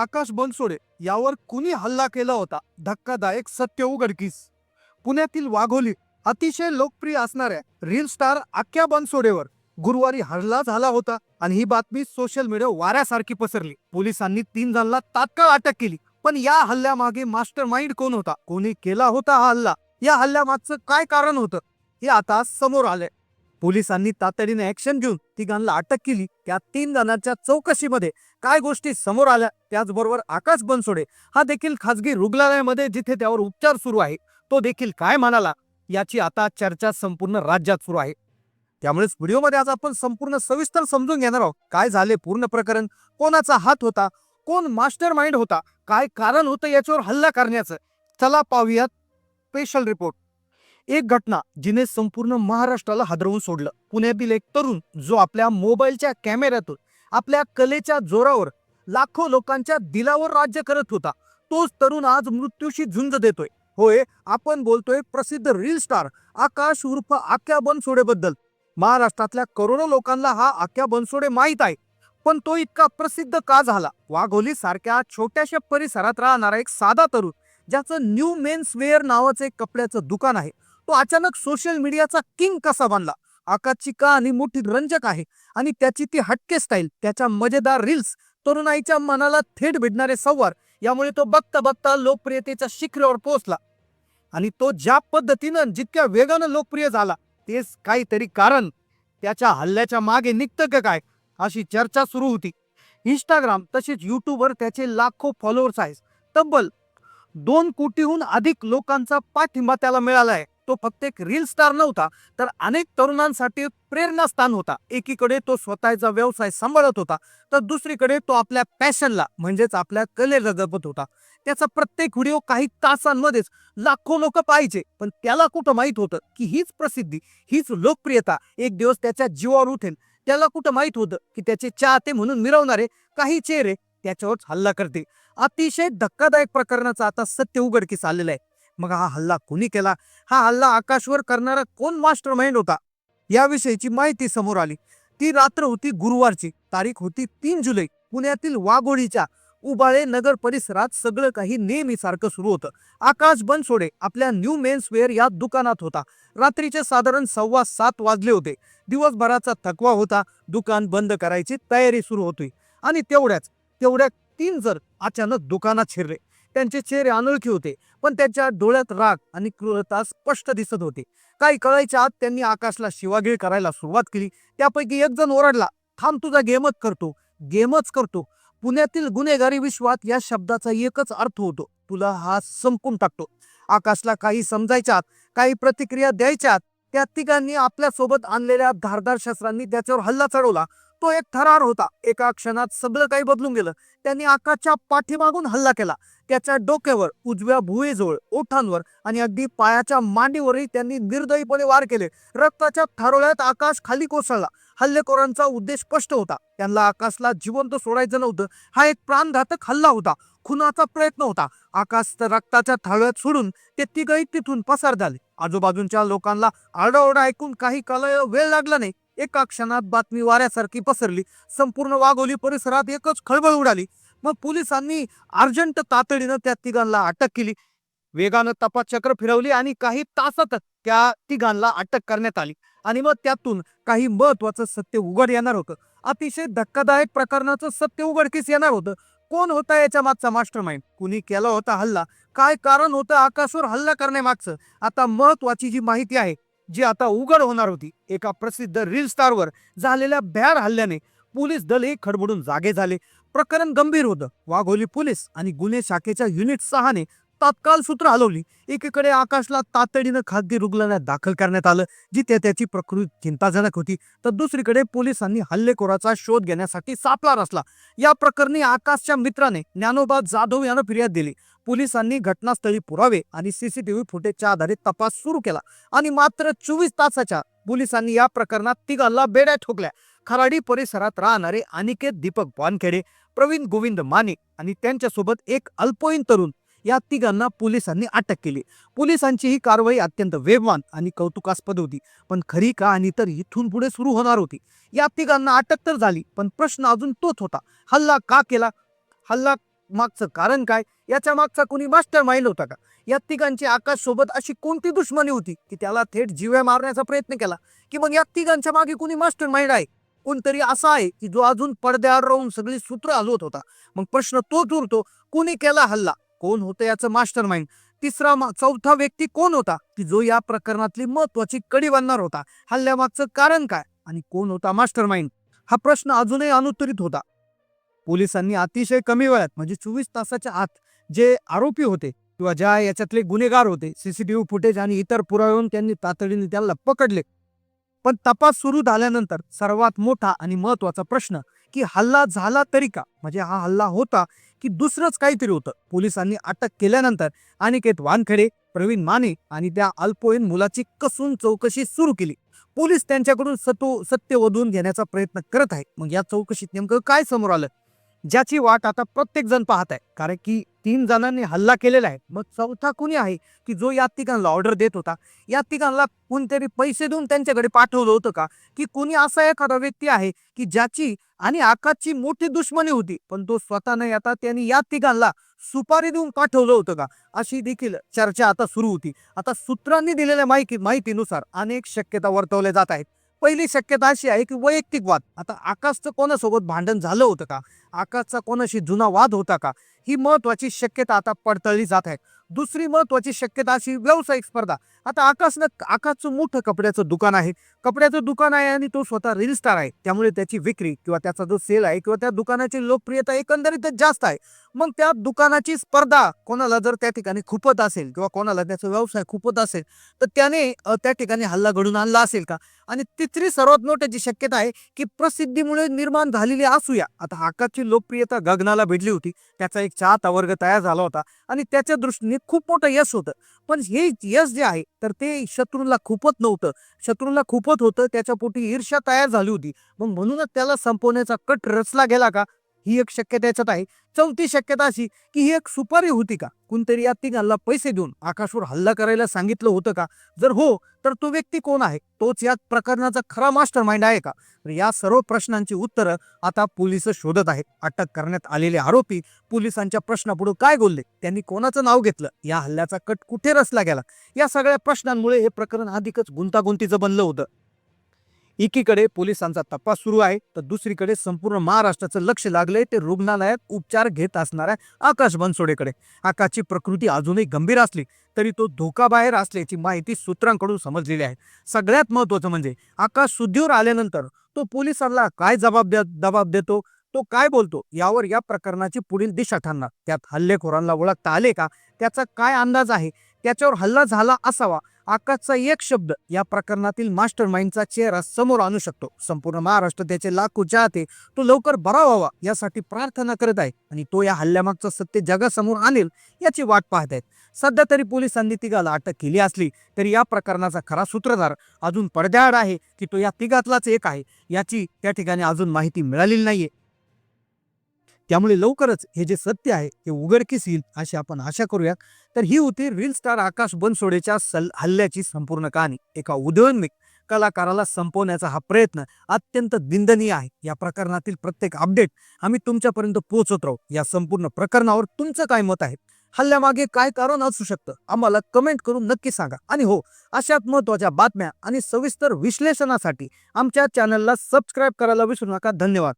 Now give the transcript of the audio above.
आकाश बनसोडे यावर कुणी हल्ला केला होता? धक्कादायक सत्य उघडकीस. पुण्यातील वाघोली अतिशय लोकप्रिय असणाऱ्या रील स्टार आक्या बनसोडेवर गुरुवारी हल्ला झाला होता आणि ही बातमी सोशल मीडिया वाऱ्यासारखी पसरली. पोलिसांनी तीन जणांना तात्काळ अटक केली. पण या हल्ल्यामागे मास्टर माइंड कोण होता? कोणी केला होता हा हल्ला? या हल्ल्यामागचं काय कारण होतं? हे आता समोर आलंय. पोलिसांनी तातडीने ऍक्शन घेऊन तिघांना अटक केली. त्या तीन जणांच्या चौकशीमध्ये काय गोष्टी समोर आल्या त्याचबरोबर आकाश बनसोडे हा देखील खासगी रुग्णालयामध्ये जिथे त्यावर उपचार सुरू आहे तो देखील काय म्हणाला याची आता चर्चा संपूर्ण राज्यात सुरू आहे. त्यामुळेच व्हिडिओमध्ये आज आपण संपूर्ण सविस्तर समजून घेणार आहोत. काय झाले पूर्ण प्रकरण कोणाचा हात होता कोण मास्टर माइंड होता काय कारण होतं याच्यावर हल्ला करण्याचं. चला पाहूयात स्पेशल रिपोर्ट. एक घटना जिने संपूर्ण महाराष्ट्राला हादरवून सोडलं. पुण्यातील एक तरुण जो आपल्या मोबाईलच्या कॅमेऱ्यातून आपल्या कलेच्या जोरावर लाखो लोकांच्या दिलावर राज्य करत होता. तोच तरुण आज मृत्यूशी झुंज देतोय. होय आपण बोलतोय प्रसिद्ध रील स्टार आकाश उर्फ आख्या बनसोडेबद्दल. महाराष्ट्रातल्या करोडो लोकांना हा आख्या बनसोडे माहीत आहे. पण तो इतका प्रसिद्ध का झाला? वाघोली सारख्या छोट्याशा परिसरात राहणारा एक साधा तरुण ज्याचं न्यू मेन्स वेअर नावाचं एक कपड्याचं दुकान आहे. तो अचानक सोशल मीडियाचा किंग कसा बनला? आकाशची कहाणी मोठी रंजक आहे आणि त्याची ती हटके स्टाईल त्याच्या मजेदार रील्स तरुणाईच्या मनाला थेट भिडणारे संवाद यामुळे तो बघता बघता लोकप्रियतेच्या शिखरावर पोहोचला. आणि तो ज्या पद्धतीनं जितक्या वेगानं लोकप्रिय झाला तेच काहीतरी कारण त्याच्या हल्ल्याच्या मागे निघतं का काय अशी चर्चा सुरू होती. इंस्टाग्राम तसेच यूट्यूबवर त्याचे लाखो फॉलोअर्स आहेत. तब्बल दोन कोटीहून अधिक लोकांचा पाठिंबा त्याला मिळाला आहे. तो फक्त एक रील स्टार नव्हता तर अनेक तरुणांसाठी प्रेरणास्थान होता. एकीकडे तो स्वतःचा व्यवसाय सांभाळत होता तर दुसरीकडे तो आपल्या पॅशनला म्हणजेच आपल्या कलेला जपत होता. त्याचा प्रत्येक व्हिडिओ काही तासांमध्येच लाखो लोक पाहायचे पण त्याला कुठं माहीत होतं की हीच प्रसिद्धी हीच लोकप्रियता एक दिवस त्याच्या जीवावर उठेल. त्याला कुठं माहीत होतं की त्याचे चाहते म्हणून मिरवणारे काही चेहरे त्याच्यावरच हल्ला करते अतिशय धक्कादायक प्रकरणाचं आता सत्य उघडकीस आलेलं आहे. मग हा हल्ला कोणी केला? हा हल्ला आकाशवर करणारा कोण मास्टर माइंड होता? याविषयीची माहिती समोर आली. ती रात्र होती गुरुवारची. तारीख होती तीन जुलै. पुण्यातील वाघोळीच्या उबाळे नगर परिसरात सगळं काही नेहमीसारखं सुरू होतं. आकाश बनसोडे आपल्या न्यू मेन्स वेअर या दुकानात होता. रात्रीचे साधारण सव्वा सात वाजले होते. दिवसभराचा थकवा होता. दुकान बंद करायची तयारी सुरू होती. आणि तेवढ्याच तेवढ्या तीन जर अचानक दुकानात शिरले. त्यांचे चेहरे अनोळखी होते पण त्यांच्या डोळ्यात राग आणि क्रूरता स्पष्ट दिसत होते. काही कळायच्या आत त्यांनी आकाशला शिवागीळ करायला सुरुवात केली. त्यापैकी एक जण ओरडला थांब तुझा गेमच करतो गेमच करतो. पुण्यातील गुन्हेगारी विश्वात या शब्दाचा एकच अर्थ होतो तुला हा संपून टाकतो. आकाशला काही समजायच्यात काही प्रतिक्रिया द्यायच्यात त्या तिघांनी आपल्यासोबत आणलेल्या धारदार शस्त्रांनी त्याच्यावर हल्ला चढवला. तो एक थरार होता. एका क्षणात सगळं काही बदलून गेलं. त्यांनी आकाशच्या पाठीमागून हल्ला केला. त्याच्या डोक्यावर उजव्या भुवेजवळ ओठांवर आणि अगदी पायाच्या मांडीवरही त्यांनी निर्दयीपणे वार केले. रक्ताच्या थारोळ्यात आकाश खाली कोसळला. हल्लेखोरांचा उद्देश स्पष्ट होता. त्यांना आकाशला जिवंत सोडायचं नव्हतं. हा एक प्राणघातक हल्ला होता. खुनाचा प्रयत्न होता. आकाश तर रक्ताच्या थाळ्यात सोडून ते तिघही तिथून पसार झाले. आजूबाजूच्या लोकांना आरडाओरडा ऐकून काही काल वेळ लागला नाही. एका क्षणात बातमी वाऱ्यासारखी पसरली. संपूर्ण वाघोली परिसरात एकच खळबळ उडाली. मग पोलिसांनी अर्जंट तातडीनं त्या तिघांना अटक केली. वेगानं तपास चक्र फिरवली आणि काही तासात त्या तिघांना अटक करण्यात आली. आणि मग त्यातून काही महत्वाचं सत्य उघड येणार होतं. अतिशय धक्कादायक प्रकरणाचं सत्य उघडकीस येणार होतं. कोण होता याच्या मागचा मास्टर माइंड कुणी केला होता हल्ला? काय कारण होतं आकाशवर हल्ला करण्यामागचं? आता महत्वाची जी माहिती आहे जी आता उघड होणार होती. एका प्रसिद्ध रील स्टारवर झालेल्या भ्याड हल्ल्याने पोलीस दलही खडबडून जागे झाले. प्रकरण गंभीर होतं. वाघोली पोलीस आणि गुन्हे शाखेच्या युनिट सहाने तात्काळ सूत्र हलवली. एकीकडे आकाशला तातडीनं खाजगी रुग्णालयात दाखल करण्यात आलं जिथे त्याची प्रकृती चिंताजनक होती. तर दुसरीकडे पोलिसांनी हल्लेखोराचा शोध घेण्यासाठी सापळा रचला. या प्रकरणी आकाशच्या मित्राने ज्ञानोबा जाधव यानं फिर्याद दिली. पोलिसांनी घटनास्थळी पुरावे आणि सीसीटीव्ही फुटेजच्या आधारे तपास सुरू केला आणि मात्र चोवीस तासाच्या पोलिसांनी या प्रकरणात तिघांना बेड्या ठोकल्या. खराडी परिसरात राहणारे अनिकेत दीपक वानखेडे प्रवीण गोविंद माने आणि त्यांच्यासोबत एक अल्पवयीन तरुण या तिघांना पोलिसांनी अटक केली. पोलिसांची ही कारवाई अत्यंत वेगवान आणि कौतुकास्पद होती. पण खरी का आणि तर इथून पुढे सुरू होणार होती. या तिघांना अटक तर झाली पण प्रश्न अजून तोच होता. हल्ला का केला? हल्ला मागचं कारण काय? याच्या मागचा कोणी मास्टर माइंड होता का? या तिघांची आकाश सोबत अशी कोणती दुश्मनी होती की त्याला थेट जिव्या मारण्याचा प्रयत्न केला? की मग या तिघांच्या मागे कोणी मास्टर माइंड आहे? कोणतरी असा आहे की जो अजून पडद्यावर राहून सगळी सूत्र हलवत होता? मग प्रश्न तोच उरतो कोणी केला हल्ला? कोण होतं याचं मास्टर माइंड तिसरा चौथा व्यक्ती कोण होता? की जो या प्रकरणातली महत्वाची कडी बनणार होता? हल्ल्यामागचं कारण काय? आणि कोण होता मास्टर माइंड हा प्रश्न अजूनही अनुत्तरित होता. पोलिसांनी अतिशय कमी वेळात म्हणजे चोवीस तासाच्या आत जे आरोपी होते किंवा ज्या याच्यातले गुन्हेगार होते सीसीटीव्ही फुटेज आणि इतर पुराव्यावरून त्यांनी तातडीने त्यांना पकडले. पण तपास सुरू झाल्यानंतर सर्वात मोठा आणि महत्त्वाचा प्रश्न की हल्ला झाला तरी का? म्हणजे हा हल्ला होता की दुसरंच काहीतरी होतं. पोलिसांनी अटक केल्यानंतर अनिकेत वानखेडे प्रवीण माने आणि त्या अल्पवयीन मुलाची कसून चौकशी सुरू केली. पोलीस त्यांच्याकडून सतो सत्य वधून घेण्याचा प्रयत्न करत आहे. मग या चौकशीत नेमकं काय समोर आलं? ज्याची वाट आता प्रत्येक जण पाहत आहे. कारण की तीन जणांनी हल्ला केलेला आहे. मग चौथा कुणी आहे? की जो या तिघांना ऑर्डर देत होता. या तिघांना कोणतरी पैसे देऊन त्यांच्याकडे पाठवलं होतं का? की कोणी असा एखादा व्यक्ती आहे की ज्याची आणि आकाशची मोठी दुश्मनी होती पण तो स्वतः नाही. आता त्यांनी या तिघांना सुपारी देऊन पाठवलं होतं का? अशी देखील चर्चा आता सुरू होती. आता सूत्रांनी दिलेल्या माहिती माहितीनुसार अनेक शक्यता वर्तवल्या जात आहेत. पहिली शक्यता अशी आहे की वैयक्तिक वाद. आता आकाशचं कोणासोबत भांडण झालं होतं का? आकाशचा कोणाशी जुना वाद होता का? ही महत्वाची शक्यता आता पडतळली जात आहे. दुसरी महत्वाची शक्यता अशी व्यावसायिक स्पर्धा. आता आकाशनं आकाशचं मोठं कपड्याचं दुकान आहे. कपड्याचं दुकान आहे आणि तो स्वतः रील स्टार आहे. त्यामुळे त्याची विक्री किंवा त्याचा जो सेल आहे किंवा त्या दुकानाची लोकप्रियता एकंदरीतच जास्त आहे. मग त्या दुकानाची स्पर्धा कोणाला जर त्या ठिकाणी खुपत असेल किंवा कोणाला त्याचा व्यवसाय खुपत असेल तर त्याने त्या ठिकाणी हल्ला घडून आणला असेल का? आणि तिसरी सर्वात मोठ्याची शक्यता आहे की प्रसिद्धीमुळे निर्माण झालेली असूया. आता आकाशची लोकप्रियता गगनाला भेटली होती त्याचा एक चाहता वर्ग तयार झाला होता आणि त्याच्या दृष्टीने खूप मोठं यश होतं. पण हे यश जे आहे तर ते शत्रूंना खूपच नव्हतं. शत्रूला खूपच होतं त्याच्या पोटी ईर्ष्या तयार झाली होती. मग म्हणूनच त्याला संपवण्याचा कट रचला गेला का? ही एक शक्यता याच्यात आहे. चौथी शक्यता अशी की ही एक सुपारी होती का? कोणतरी या तिघांना पैसे देऊन आकाशवर हल्ला करायला सांगितलं होतं का? जर हो तर तो व्यक्ती कोण आहे? तोच या प्रकरणाचा खरा मास्टर माइंड आहे का? तर या सर्व प्रश्नांची उत्तरं आता पोलीस शोधत आहेत. अटक करण्यात आलेले आरोपी पोलिसांच्या प्रश्नापुढे काय बोलले? त्यांनी कोणाचं नाव घेतलं? या हल्ल्याचा कट कुठे रचला गेला? या सगळ्या प्रश्नांमुळे हे प्रकरण अधिकच गुंतागुंतीचं बनलं होतं. एकीकडे पोलिसांचा तपास सुरू आहे तर दुसरीकडे संपूर्ण महाराष्ट्राचं लक्ष लागलंय. ते रुग्णालयात उपचार घेत असणाऱ्या आकाश बनसोडेकडे. आकाशची प्रकृती अजूनही गंभीर असली तरी तो धोकाबाहेर असल्याची माहिती सूत्रांकडून समजलेली आहे. सगळ्यात महत्वाचं म्हणजे आकाश शुद्धीवर आल्यानंतर तो पोलिसांना काय जबाब जबाब देतो? तो काय बोलतो? यावर या प्रकरणाची पुढील दिशा ठरणार. त्यात हल्लेखोरांना ओळखता आले का? त्याचा काय अंदाज आहे? त्याच्यावर हल्ला झाला असावा? आकाशचा एक शब्द या प्रकरणातील मास्टर माइंडचा चेहरा समोर आणू शकतो. संपूर्ण महाराष्ट्र त्याचे लाखो चाहते तो लवकर बरा व्हावा यासाठी प्रार्थना करत आहे आणि तो या हल्ल्यामागचं सत्य जगासमोर आणेल याची वाट पाहत आहेत. सध्या तरी पोलिसांनी तिघाला अटक केली असली तरी या प्रकरणाचा खरा सूत्रधार अजून पडद्याआड आहे की तो या तिघातलाच एक आहे याची त्या ठिकाणी अजून माहिती मिळालेली नाहीये. त्यामुळे लवकरच हे जे सत्य आहे हे उघडकीस येईल अशी आपण आशा करूया तर ही होती रील स्टार आकाश बनसोडेच्या सल हल्ल्याची संपूर्ण कहाणी. एका उदयोन्मुख कलाकाराला संपवण्याचा हा प्रयत्न अत्यंत निंदनीय आहे. या प्रकरणातील प्रत्येक अपडेट आम्ही तुमच्यापर्यंत पोहोचत राहू. या संपूर्ण प्रकरणावर तुमचं काय मत आहे? हल्ल्यामागे काय कारण असू शकतं? आम्हाला कमेंट करून नक्की सांगा. आणि हो अशाच महत्त्वाच्या बातम्या आणि सविस्तर विश्लेषणासाठी आमच्या चॅनलला सबस्क्राईब करायला विसरू नका. धन्यवाद.